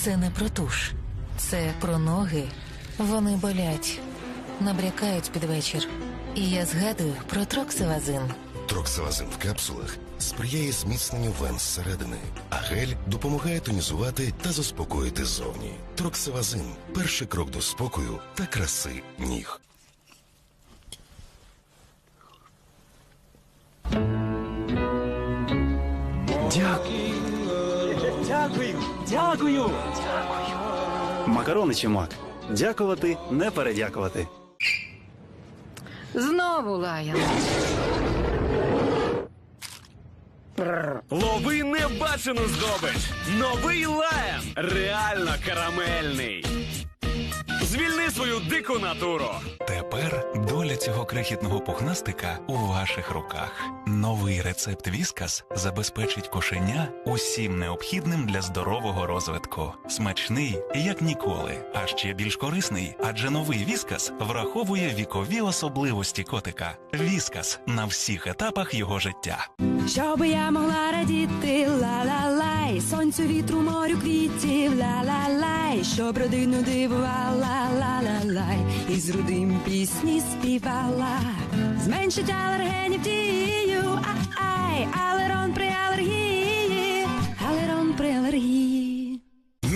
Це не про туш, це про ноги. Вони болять, набрякають під вечір. І я згадую про троксивазин. Троксилазин в капсулах сприяє зміцненню вен зсередини, а гель допомагає тонізувати та заспокоїти зовні. Троксилазин перший крок до спокою та краси ніг. Дякую. Макарони чи мак. Дякувати, не передякувати. Знову лаяла. Лови небачену здобич! Новий лаєн! Реально карамельний! Звільни свою дику натуру! Тепер доля цього крихітного пухнастика у ваших руках. Новий рецепт Віскас забезпечить кошеня усім необхідним для здорового розвитку. Смачний, як ніколи, а ще більш корисний, адже новий Віскас враховує вікові особливості котика. Віскас на всіх етапах його життя. Щоби я могла радіти ла-ла-лай, сонцю вітру морю квітів ла-ла-лай, щоб родину дивувала ла-ла-лай, і з рудим пісні співала, зменшить алергенів дію, а-ай, алерон при алергії,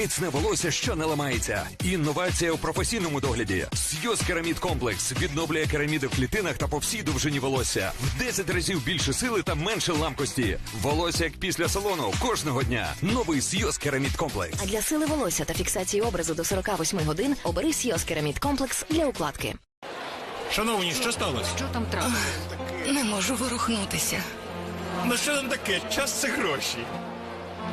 Міцне волосся, що не ламається. Інновація у професійному догляді. Сйоз Керамід Комплекс відновлює кераміди в клітинах та по всій довжині волосся. В 10 разів більше сили та менше ламкості. Волосся як після салону кожного дня. Новий Сйоз Керамід Комплекс. А для сили волосся та фіксації образу до 48 годин обери Сіос Керамід Комплекс для укладки. Шановні, що сталося? Що там трапилось? Не можу ворухнутися. Ну що там таке? Час це гроші.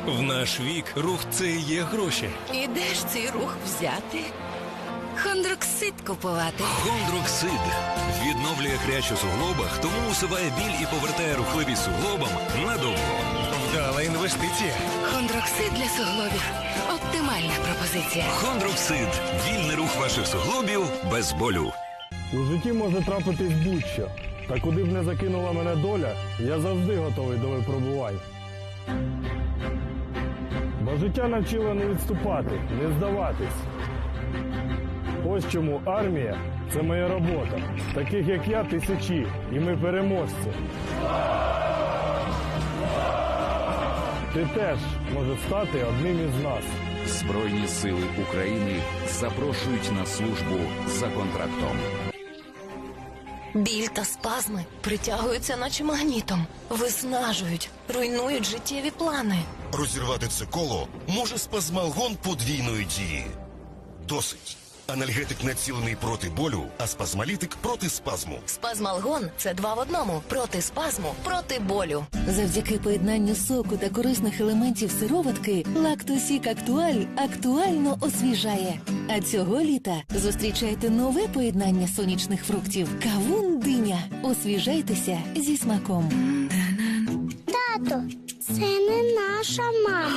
В наш вік рух це і є гроші. І де ж цей рух взяти? Хондроксид купувати. Хондроксид відновлює хрящ у суглобах, тому усуває біль і повертає рухливість суглобам надовго. Вдала інвестиція. Хондроксид для суглобів. Оптимальна пропозиція. Хондроксид вільний рух ваших суглобів без болю. У житті може трапитись будь-що. Та куди б не закинула мене доля, я завжди готовий до випробувань. Бо життя навчило не відступати, не здаватись. Ось чому армія це моя робота. Таких як я тисячі, і ми переможці. Ти теж можеш стати одним із нас. Збройні сили України запрошують на службу за контрактом. Біль та спазми притягуються, наче магнітом, виснажують, руйнують життєві плани. Розірвати це коло може спазмалгон подвійної дії. Досить. Анальгетик націлений проти болю, а спазмалітик проти спазму. Спазмалгон це два в одному проти спазму, проти болю. Завдяки поєднанню соку та корисних елементів сироватки Лактосік Актуаль актуально освіжає. А цього літа зустрічайте нове поєднання сонячних фруктів Кавун диня. Освіжайтеся зі смаком. Тато, це не наша мама.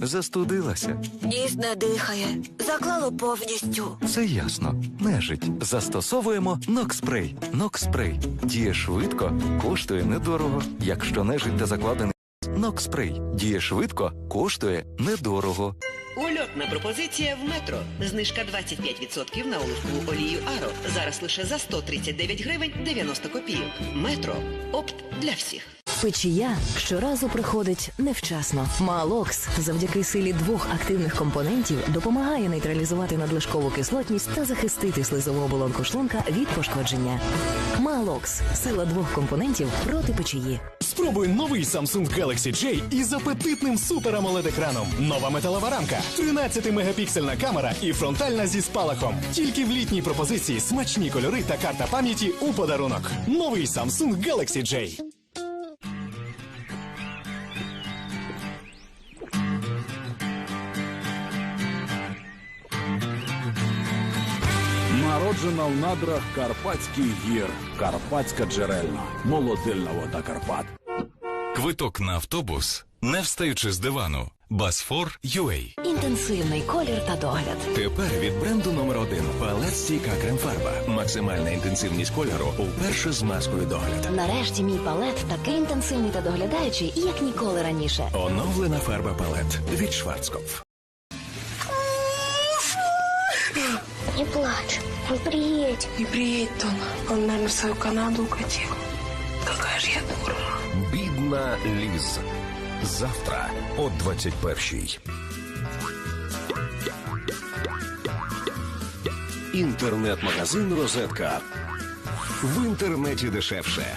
Застудилася. Ніс не дихає, заклало повністю. Це ясно. Нежить. Застосовуємо Нокспрей. Нокспрей. Діє швидко, коштує недорого. Якщо нежить та закладений Нокспрей. Діє швидко, коштує недорого. Ульотна пропозиція в метро. Знижка 25% на оливкову олію Аро. Зараз лише за 139 гривень 90 копійок. Метро. Опт для всіх. Печія щоразу приходить невчасно. Маалокс завдяки силі двох активних компонентів допомагає нейтралізувати надлишкову кислотність та захистити слизову оболонку шлунка від пошкодження. Маалокс сила двох компонентів проти печії. Спробуй новий Samsung Galaxy J із апетитним супер amoled екраном. Нова металева рамка, 13-мегапіксельна камера і фронтальна зі спалахом. Тільки в літній пропозиції смачні кольори та карта пам'яті у подарунок. Новий Samsung Galaxy J. Народжена в надрах Карпатських гір. Карпатська джерельна. Молодильна вода Карпат. Квиток на автобус, не встаючи з дивану. Басфор UA. Інтенсивний колір та догляд. Тепер від бренду номер один палет стійка крем-фарба. Максимальна інтенсивність кольору уперше з маскою догляд. Нарешті мій палет такий інтенсивний та доглядаючий, як ніколи раніше. Оновлена фарба палет від Шварцкопф. Не плачь, он приедет. Не приедет он. Он, наверное, в свою Канаду укатил. Какая же я дура. Бідна Ліз. Завтра о 21-й. Інтернет-магазин Розетка. В інтернеті дешевше.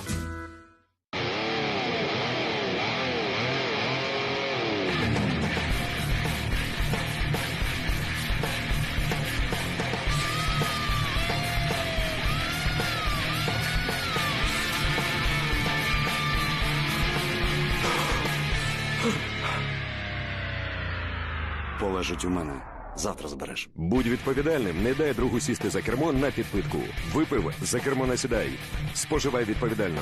Полежить у мене. Завтра збереш. Будь відповідальним, не дай другу сісти за кермо на підпитку. Випив за кермо насідай. Споживай відповідально.